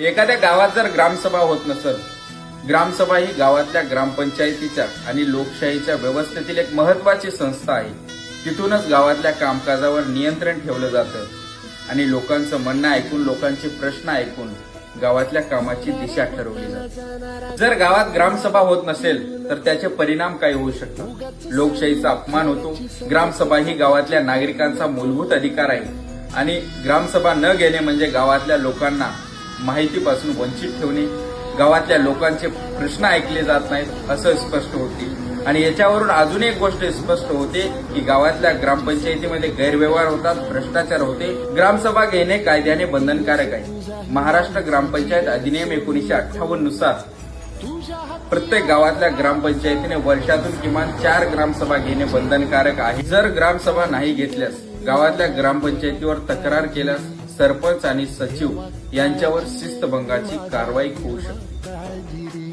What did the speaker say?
एखाद्या गावात जर ग्रामसभा होत नसल ग्रामसभा ही गावातल्या ग्रामपंचायतीच्या आणि लोकशाहीच्या व्यवस्थेतील एक महत्वाची संस्था आहे. तिथूनच गावातल्या कामकाजावर नियंत्रण ठेवलं जातं. आणि लोकांचं म्हणणं ऐकून लोकांचे प्रश्न ऐकून गावातल्या कामाची दिशा ठरवली जाते. जर गावात ग्रामसभा होत नसेल तर त्याचे परिणाम काय होऊ शकतात? लोकशाहीचा अपमान होतो. ग्रामसभा ही गावातल्या नागरिकांचा मूलभूत अधिकार आहे. आणि ग्रामसभा न घेणे म्हणजे गावातल्या लोकांना माहितीपासून वंचित ठेवणे गावातल्या लोकांचे प्रश्न ऐकले जात नाहीत असं स्पष्ट होते. आणि याच्यावरून अजून एक गोष्ट स्पष्ट होते की गावातल्या ग्रामपंचायतीमध्ये गैरव्यवहार होतात भ्रष्टाचार होते. ग्रामसभा घेणे कायद्याने बंधनकारक आहे. महाराष्ट्र ग्रामपंचायत अधिनियम एकोणीशे अठ्ठावन्ननुसार प्रत्येक गावातल्या ग्रामपंचायतीने वर्षातून किमान चार ग्रामसभा घेणे बंधनकारक आहे. जर ग्रामसभा नाही घेतल्यास गावातल्या ग्रामपंचायतीवर तक्रार केल्यास सरपंच आणि सचिव यांच्यावर शिस्तभंगाची कारवाई होऊ शकते.